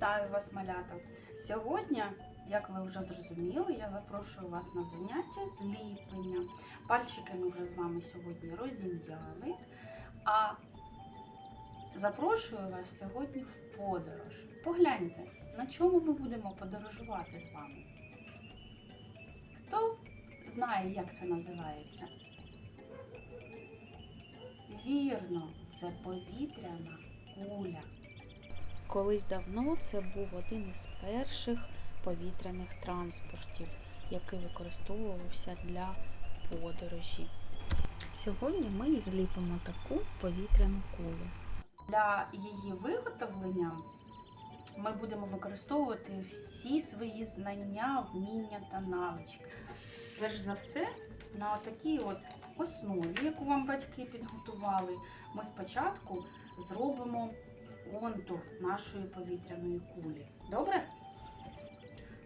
Вітаю вас, малята! Сьогодні, як ви вже зрозуміли, я запрошую вас на заняття з ліплення. Пальчики ми вже з вами сьогодні розім'яли, а запрошую вас сьогодні в подорож. Погляньте, на чому ми будемо подорожувати з вами. Хто знає, як це називається? Вірно, це повітряна куля. Колись давно це був один із перших повітряних транспортів, який використовувався для подорожі. Сьогодні ми зліпимо таку повітряну кулю. Для її виготовлення ми будемо використовувати всі свої знання, вміння та навички. Перш за все, на такій от основі, яку вам батьки підготували, ми спочатку зробимо контур нашої повітряної кулі. Добре?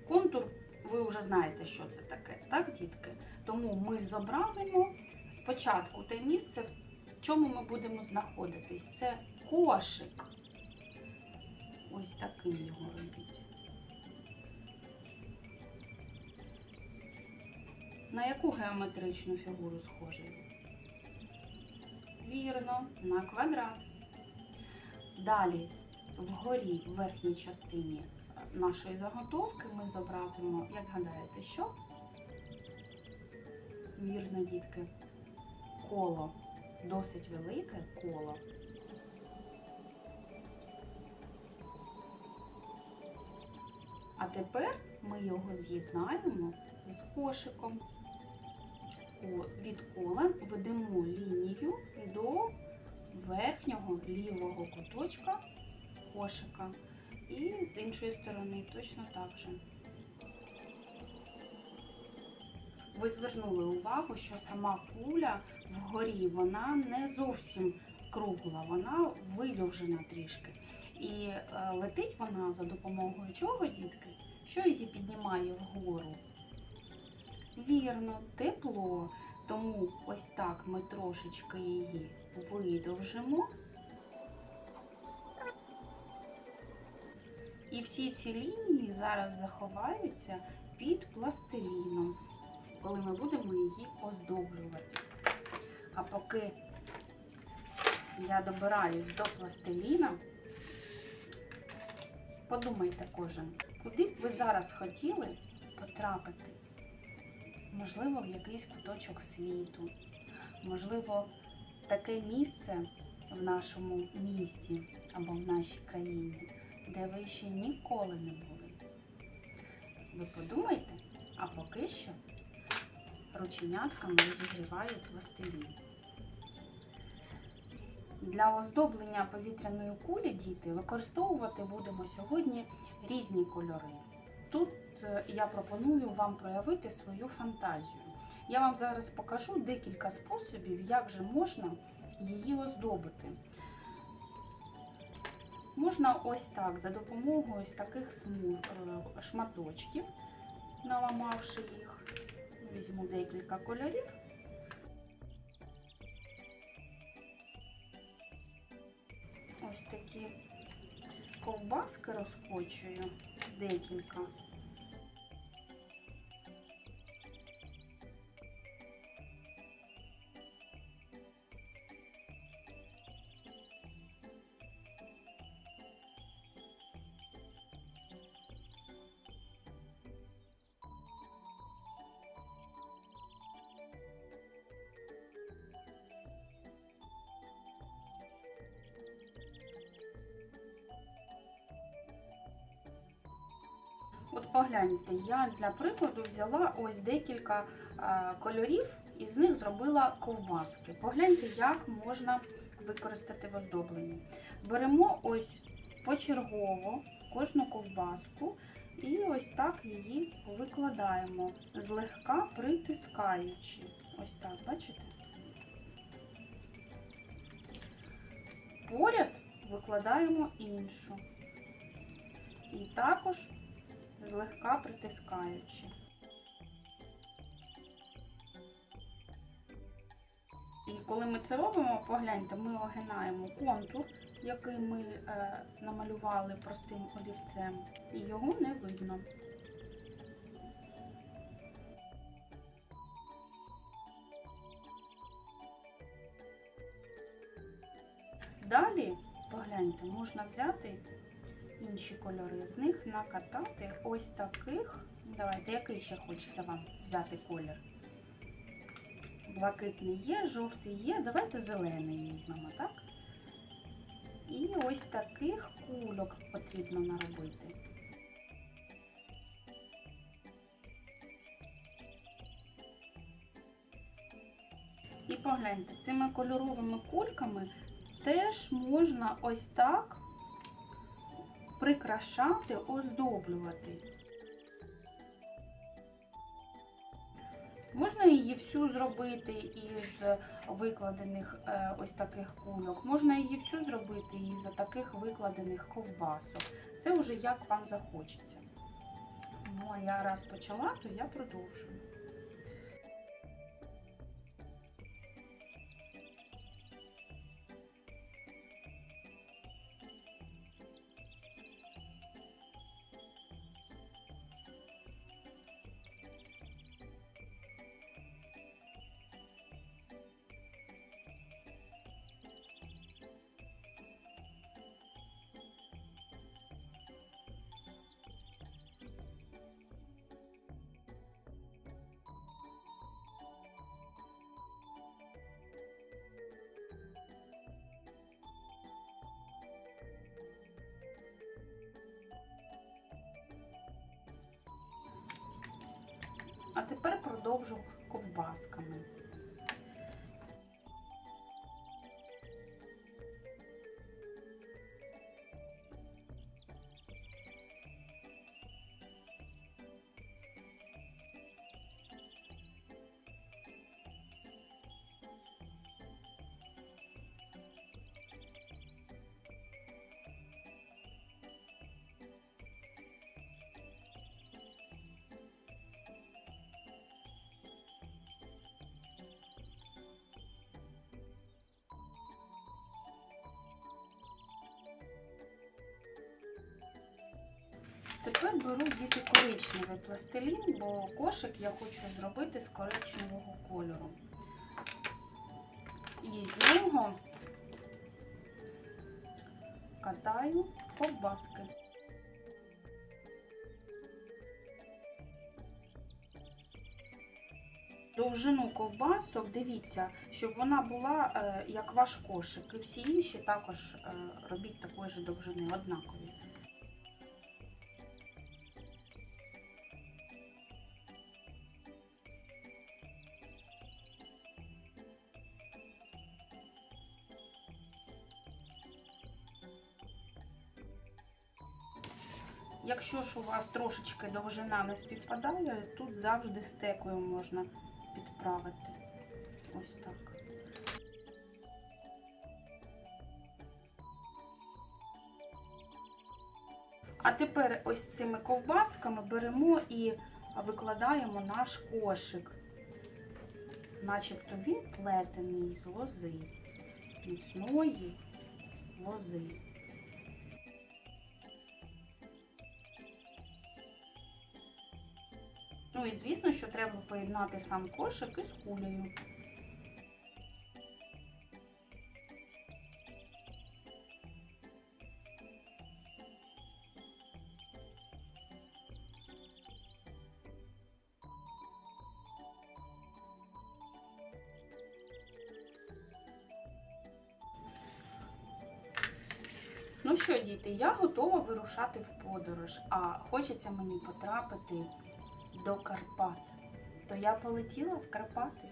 Контур, ви вже знаєте, що це таке, так, дітки? Тому ми зобразимо спочатку те місце, в чому ми будемо знаходитись. Це кошик. Ось такий його робіть. На яку геометричну фігуру схожий? Вірно, на квадрат. Далі, вгорі, в верхній частині нашої заготовки ми зобразимо, як гадаєте, що? Вірно, дітки, коло. Досить велике коло. А тепер ми його з'єднаємо з кошиком. Від кола ведемо лінію до верхнього лівого куточка кошика. І з іншої сторони точно так же. Ви звернули увагу, що сама куля вгорі, вона не зовсім кругла, вона видовжена трішки. І е, летить вона за допомогою чого, дітки? Що її піднімає вгору? Вірно, тепло. Тому ось так ми трошечки її видовжимо. І всі ці лінії зараз заховаються під пластиліном, коли ми будемо її оздоблювати. А поки я добираюсь до пластиліна, подумайте кожен, куди б ви зараз хотіли потрапити? Можливо, в якийсь куточок світу, можливо, таке місце в нашому місті або в нашій країні, де ви ще ніколи не були. Ви подумайте, а поки що рученятками розігріваю пластилін. Для оздоблення повітряної кулі діти використовувати будемо сьогодні різні кольори. Тут е, я пропоную вам проявити свою фантазію. Я вам зараз покажу декілька способів, як же можна її оздобити. Можна ось так, за допомогою ось таких смуг, е, шматочків, наламавши їх, візьму декілька кольорів. Ось такі ковбаски розкочую, декілька. Погляньте, я для прикладу взяла ось декілька е, кольорів і з них зробила ковбаски. Погляньте, як можна використати в оздобленні. Беремо ось почергово кожну ковбаску і ось так її викладаємо, злегка притискаючи. Ось так, бачите? Поряд викладаємо іншу. І також злегка притискаючи. І коли ми це робимо, погляньте, ми огинаємо контур який ми е, намалювали простим олівцем, і його не видно. Далі, погляньте, можна взяти інші кольори, з них накатати ось таких. Давайте, який ще хочеться вам взяти колір? Блакитний є, жовтий є. Давайте зелений візьмемо, так? І ось таких кульок потрібно наробити. І погляньте, цими кольоровими кульками теж можна ось так прикрашати, оздоблювати. Можна її всю зробити із викладених е, ось таких кульок, можна її всю зробити із таких викладених ковбасок. Це вже як вам захочеться. Ну, а я раз почала, то я продовжую. А тепер продовжу ковбасками. Беру діти коричневий пластилін, бо кошик я хочу зробити з коричневого кольору. І з нього катаю ковбаски. Довжину ковбасок, дивіться, щоб вона була е, як ваш кошик. І всі інші також е, робіть такої ж довжини, однакові. Якщо ж у вас трошечки довжина не співпадає, тут завжди стекою можна підправити. Ось так. А тепер ось цими ковбасками беремо і викладаємо наш кошик. Начебто він плетений з лози, міцної лози. Ну і звісно, що треба поєднати сам кошик із кулею. Ну що, діти, я готова вирушати в подорож, а хочеться мені потрапити до Карпат. То я полетіла в Карпати,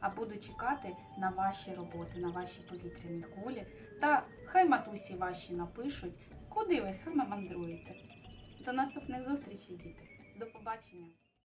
а буду чекати на ваші роботи, на ваші повітряні кулі. Та хай матусі ваші напишуть, куди ви саме мандруєте. До наступних зустрічей, діти. До побачення!